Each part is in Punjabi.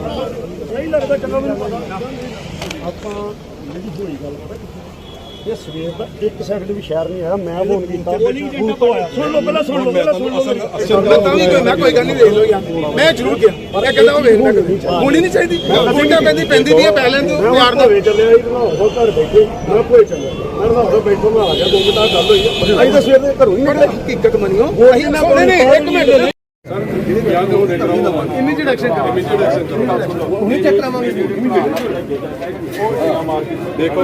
ਨਹੀਂ ਲੱਗਦਾ ਚੰਗਾ ਮੈਨੂੰ ਪਤਾ ਆਪਾਂ ਜਿਹੜੀ ਹੋਈ ਗੱਲ ਪਤਾ ਇਹ ਸਵੇਰ ਦਾ ਇੱਕ ਸੈਕਿੰਡ ਵੀ ਸ਼ਹਿਰ ਨਹੀਂ ਆਇਆ ਮੈਂ ਫੋਨ ਕੀਤਾ ਸੁਣ ਲਓ ਪਹਿਲਾਂ ਸੁਣ ਲਓ ਪਹਿਲਾਂ ਸੁਣ ਲਓ ਮੈਂ ਤਾਂ ਵੀ ਕਹਿੰਦਾ ਕੋਈ ਗੱਲ ਨਹੀਂ ਵੇਖ ਲਓ ਯਾਰ ਮੈਂ ਜ਼ਰੂਰ ਗਿਆ ਮੈਂ ਕਹਿੰਦਾ ਉਹ ਵੇਖਣਾ ਕਦੇ ਹੋਣੀ ਨਹੀਂ ਚਾਹੀਦੀ ਫੋਟੋ ਕਹਿੰਦੀ ਪੈਂਦੀ ਦੀ ਹੈ ਪੈ ਲੈਣ ਯਾਰ ਨਾਲ ਦਾ ਚੱਲਿਆ ਇਹ ਨਾ ਉਹ ਘਰ ਬੈਠੇ ਮੈਂ ਕੋਈ ਚੱਲਿਆ ਮੈਂ ਨਾ ਉਹ ਬੈਠੋ ਮੈਂ ਆ ਗਿਆ ਦੋ ਮਿੰਟ ਗੱਲ ਹੋਈ ਅਸੀਂ ਤਾਂ ਸਵੇਰ ਦੇ ਘਰੋਂ ਹੀ ਨਿਕਲੇ ਹਕੀਕਤ ਮੰਨਿਓ ਅਸੀਂ ਨਾ ਨਹੀਂ ਨਹੀਂ, ਇੱਕ ਮਿੰਟ ਇਮੀਡੀਏਟ ਐਕਸ਼ਨ ਕਰੋ ਇਮੀਡੀਏਟ ਐਕਸ਼ਨ ਕਰੋ ਹੁਣੀ ਚੈੱਕ ਕਰਾਵਾਂਗੇ ਦੇਖੋ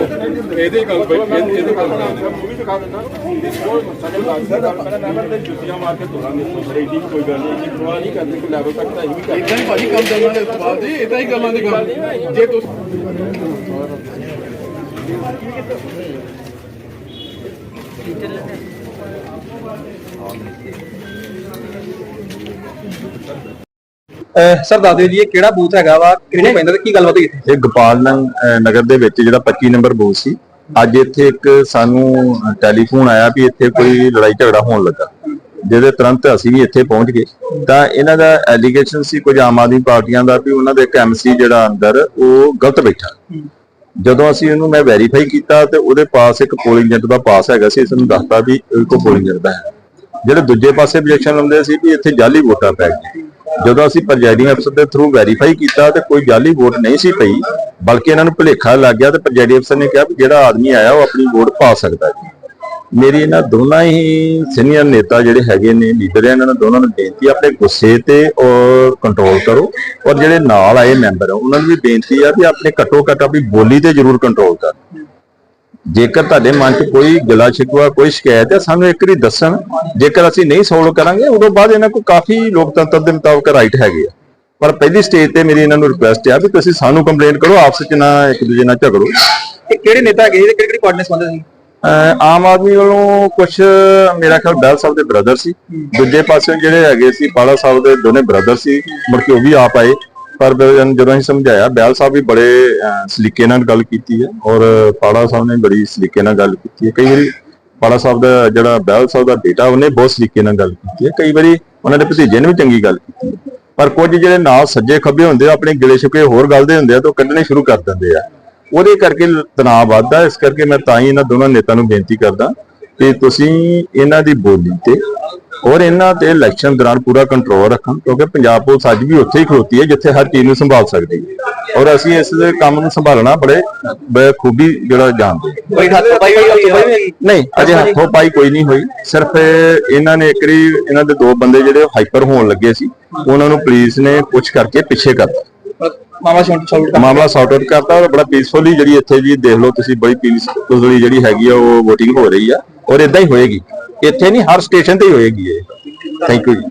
ਇਹਦੇ ਗੱਲ ਬਈ ਇਹ- ਇਹਦੇ ਗੱਲ ਮੂਵੀ ਦਿਖਾ ਦਿੰਦਾ ਉਹ ਸਾਡੇ ਲੱਗਦਾ ਪਹਿਲਾਂ ਨੰਬਰ ਤੇ ਜੁੱਤੀਆਂ ਮਾਰ ਕੇ ਤੋੜਾਂਗੇ ਸੋਸਾਇਟੀ ਕੋਈ ਗੱਲ ਨਹੀਂ ਜੀ ਪ੍ਰਵਾਹ ਨਹੀਂ। ਕਰਦੇ ਕੋਈ ਲੈਵਲ ਤੱਕ ਤਾਂ ਵੀ ਕਰਦੇ ਇਦਾਂ ਹੀ ਭਾਜੀ ਕੰਮ ਚੱਲਣਾ ਦੇ ਉਤਪਾਦ ਦੀ ਇਦਾਂ ਹੀ ਗੱਲਾਂ ਦੀ ਗੱਲ। ਜੇ ਤੁਸੀਂ ਸਰ, ਦੱਸ ਦਿਓ ਜੀ, ਇਹ ਕਿਹੜਾ ਬੂਥ ਹੈਗਾ ਵਾ? ਕਿਹਨੇ ਪੈਂਦਾ ਤੇ ਕੀ ਗੱਲਬਾਤ ਹੋਈ ਇੱਥੇ? ਇਹ ਗੋਪਾਲ ਨੰ- ਅਹ, ਨਗਰ ਦੇ ਵਿੱਚ ਜਿਹੜਾ 25 ਨੰਬਰ ਬੂਥ ਸੀ। ਅੱਜ ਇੱਥੇ ਇੱਕ ਸਾਨੂੰ ਟੈਲੀਫੋਨ ਆਇਆ ਵੀ ਇੱਥੇ ਕੋਈ ਲੜਾਈ ਝਗੜਾ ਹੋਣ ਲੱਗਾ। ਜਿਹਦੇ ਤੁਰੰਤ ਅਸੀਂ ਵੀ ਇੱਥੇ ਪਹੁੰਚ ਗਏ। ਤਾਂ ਇਹਨਾਂ ਦਾ ਐਲੀਗੇਸ਼ਨ ਸੀ, ਕੁਝ ਆਮ ਆਦਮੀ ਪਾਰਟੀਆਂ ਦਾ, ਵੀ ਉਹਨਾਂ ਦੇ ਇੱਕ ਐਮਸੀ ਜਿਹੜਾ ਅੰਦਰ, ਉਹ ਗਲਤ ਬੈਠਾ। ਜਦੋਂ ਅਸੀਂ ਉਹਨੂੰ ਮੈਂ ਵੈਰੀਫਾਈ ਕੀਤਾ ਤੇ ਉਹਦੇ ਪਾਸ ਇੱਕ ਪੋਲਿੰਗ ਏਜੰਟ ਦਾ ਪਾਸ ਹੈਗਾ ਸੀ ਇਸ ਨੂੰ ਦੱਸਤਾ ਵੀ ਇਹ ਕੋ ਪੋਲਿੰਗ ਏਜੰਟ ਦਾ ਹੈ। ਜਿਹੜੇ ਦੂਜੇ ਪਾਸੇ objection ਲਾਉਂਦੇ ਸੀ ਵੀ ਇੱਥੇ ਜਾਲੀ ਵੋਟਾਂ ਪੈ ਗਈਆਂ। ਜਦੋਂ ਅਸੀਂ ਪ੍ਰੈਜ਼ਾਈਡਿੰਗ ਅਫਸਰ ਦੇ ਥਰੂ ਵੈਰੀਫਾਈ ਕੀਤਾ ਤੇ ਕੋਈ ਜਾਲੀ ਵੋਟ ਨਹੀਂ ਸੀ ਪਈ, ਬਲਕਿ ਇਹਨਾਂ ਨੂੰ ਭੁਲੇਖਾ ਲੱਗ ਗਿਆ ਤੇ ਪ੍ਰੈਜ਼ਾਈਡਿੰਗ ਅਫਸਰ ਨੇ ਕਿਹਾ ਵੀ ਜਿਹੜਾ ਆਦਮੀ ਆਇਆ ਉਹ ਆਪਣੀ ਵੋਟ ਪਾ ਸਕਦਾ ਜੀ ਮੇਰੀ ਇਹਨਾਂ ਦੋਨਾਂ ਹੀ ਸੀਨੀਅਰ ਨੇਤਾ ਜਿਹੜੇ ਹੈਗੇ ਨੇ, ਲੀਡਰ ਇਹਨਾਂ ਨੂੰ ਦੋਨਾਂ ਨੂੰ ਬੇਨਤੀ ਆਪਣੇ ਗੁੱਸੇ ਤੇ ਔਰ ਕੰਟਰੋਲ ਕਰੋ ਔਰ ਜਿਹੜੇ ਨਾਲ ਆਏ ਮੈਂਬਰ ਆ, ਉਹਨਾਂ ਨੂੰ ਵੀ ਬੇਨਤੀ ਆ ਵੀ ਆਪਣੇ ਘੱਟੋ ਘੱਟ ਆਪਣੀ ਬੋਲੀ ਤੇ ਜ਼ਰੂਰ ਕੰਟਰੋਲ ਕਰੋ ਜੇਕਰ ਤੁਹਾਡੇ ਮਨ 'ਚ ਕੋਈ ਗਿਲਾ ਸ਼ਿਕਵਾ ਕੋਈ ਸ਼ਿਕਾਇਤ ਹੈ ਸਾਨੂੰ ਇੱਕ ਵਾਰੀ ਦੱਸਣ ਜੇਕਰ ਅਸੀਂ ਨਹੀਂ ਸੋਲਵ ਕਰਾਂਗੇ ਉਦੋਂ ਬਾਅਦ ਇਹਨਾਂ ਕੋਲ ਕਾਫੀ ਲੋਕਤੰਤਰ ਦੇ ਮੁਤਾਬਕ ਰਾਈਟ ਹੈਗੇ ਆ। ਪਰ ਪਹਿਲੀ ਸਟੇਜ ਤੇ ਮੇਰੀ ਇਹਨਾਂ ਨੂੰ ਰਿਕੁਐਸਟ ਆ ਵੀ ਤੁਸੀਂ ਸਾਨੂੰ ਕੰਪਲੇਂਟ ਕਰੋ ਆਪਸ ਵਿੱਚ ਨਾ ਇੱਕ ਦੂਜੇ ਨਾਲ ਝਗੜੋ। ਇਹ ਕਿਹੜੇ ਨੇਤਾ ਹੈਗੇ ਜੀ ਤੇ ਕਿਹੜੀ ਨਾਲ ਸੰਬੰਧਿਤ ਸੀ? ਆਮ ਆਦਮੀ ਵੱਲੋਂ ਕੁਝ ਮੇਰਾ ਖਿਆਲ ਬੈਲ ਸਾਹਿਬ ਦੇ ਬ੍ਰਦਰ ਸੀ। ਦੂਜੇ ਪਾਸੇ ਜਿਹੜੇ ਹੈਗੇ ਸੀ ਪਾਲਾ ਸਾਹਿਬ ਦੇ ਦੋਨੇ ਬ੍ਰਦਰ ਸੀ। ਮੁੜ ਕੇ ਉਹ ਵੀ ਆਪ ਆਏ। ਪਰ ਜਦੋਂ ਅਸੀਂ ਸਮਝਾਇਆ ਬੈਲ ਸਾਹਿਬ ਵੀ ਬੜੇ ਸਲੀਕੇ ਨਾਲ ਗੱਲ ਕੀਤੀ ਹੈ ਔਰ ਪਾਲਾ ਸਾਹਿਬ ਨੇ ਬੜੀ ਸਲੀਕੇ ਨਾਲ ਗੱਲ ਕੀਤੀ ਹੈ। ਕਈ ਵਾਰੀ ਪਾਲਾ ਸਾਹਿਬ ਦਾ ਜਿਹੜਾ ਬੈਲ ਸਾਹਿਬ ਦਾ ਬੇਟਾ, ਉਹਨੇ ਬਹੁਤ ਸਲੀਕੇ ਨਾਲ ਗੱਲ ਕੀਤੀ ਹੈ। ਕਈ ਵਾਰੀ ਉਹਨਾਂ ਦੇ ਭਤੀਜੇ ਨੇ ਵੀ ਚੰਗੀ ਗੱਲ ਕੀਤੀ ਹੈ। ਪਰ ਕੁਝ ਜਿਹੜੇ ਨਾਲ ਸੱਜੇ ਖੱਬੇ ਹੁੰਦੇ ਆ, ਆਪਣੇ ਗਿਲੇ ਸ਼ਿਕਵੇ ਹੋਰ ਗੱਲ ਦੇ ਹੁੰਦੇ ਆ, ਤਾਂ ਉਹ ਕੱਢਣੇ ਸ਼ੁਰੂ ਕਰ ਦਿੰਦੇ ਆ। ਉਹਦੇ ਕਰਕੇ ਤਣਾਅ ਵੱਧਦਾ ਇਸ ਕਰਕੇ ਮੈਂ ਤਾਂ ਹੀ ਇਹਨਾਂ ਦੋਨਾਂ ਨੇਤਾ ਨੂੰ ਬੇਨਤੀ ਕਰਦਾ ਕਿ ਤੁਸੀਂ ਇਹਨਾਂ ਦੀ ਬੋਲੀ ਤੇ ਔਰ ਇਹਨਾਂ ਤੇ ਇਲੈਕਸ਼ਨ ਦੌਰਾਨ ਪੂਰਾ ਕੰਟਰੋਲ ਰੱਖਣ ਕਿਉਂਕਿ ਪੰਜਾਬ ਪੁਲਿਸ ਅੱਜ ਵੀ ਉੱਥੇ ਹੀ ਖਲੋਤੀ ਹੈ ਜਿੱਥੇ ਹਰ ਚੀਜ਼ ਨੂੰ ਸੰਭਾਲ ਸਕਦੀ ਹੈ। ਔਰ ਅਸੀਂ ਇਸ ਦੇ ਕੰਮ ਨੂੰ ਸੰਭਾਲਣਾ ਬੜੇ ਬਖੂਬੀ ਜਿਹੜਾ ਜਾਣਦੇ। ਕੋਈ ਹੱਥ ਪਾਈ ਹੋਈ ਨਹੀਂ ਅਜੇ ਹੱਥੋਂ ਪਾਈ ਕੋਈ ਨਹੀਂ ਹੋਈ। ਸਿਰਫ ਇਹਨਾਂ ਨੇ ਇੱਕ ਵਾਰੀ ਇਹਨਾਂ ਦੇ ਦੋ ਬੰਦੇ ਜਿਹੜੇ ਹਾਈਪਰ ਹੋਣ ਲੱਗੇ ਸੀ ਉਹਨਾਂ ਨੂੰ ਪੁਲਿਸ ਨੇ ਪੁੱਛ ਕਰਕੇ ਪਿੱਛੇ ਕਰਤਾ। ਮਾਮਲਾ ਸ਼ੌਂਟ ਸੌਲਟ ਮਾਮਲਾ ਸੌਰਟ ਆਊਟ ਕਰਤਾ ਔਰ ਬੜਾ ਪੀਸਫੁਲੀ ਜਿਹੜੀ ਇੱਥੇ ਜੀ ਦੇਖ ਲਓ ਤੁਸੀਂ ਬੜੀ ਪੀਸਫੁਲੀ ਜਿਹੜੀ ਹੈਗੀ ਆ ਉਹ VOTING ਹੋ ਰਹੀ ਆ ਔਰ ਇਦਾਂ ਹੀ ਹੋਏਗੀ। ਇੱਥੇ ਨਹੀਂ ਹਰ ਸਟੇਸ਼ਨ ਤੇ ਹੀ ਹੋਏਗੀ ਇਹ। ਥੈਂਕ ਯੂ ਜੀ।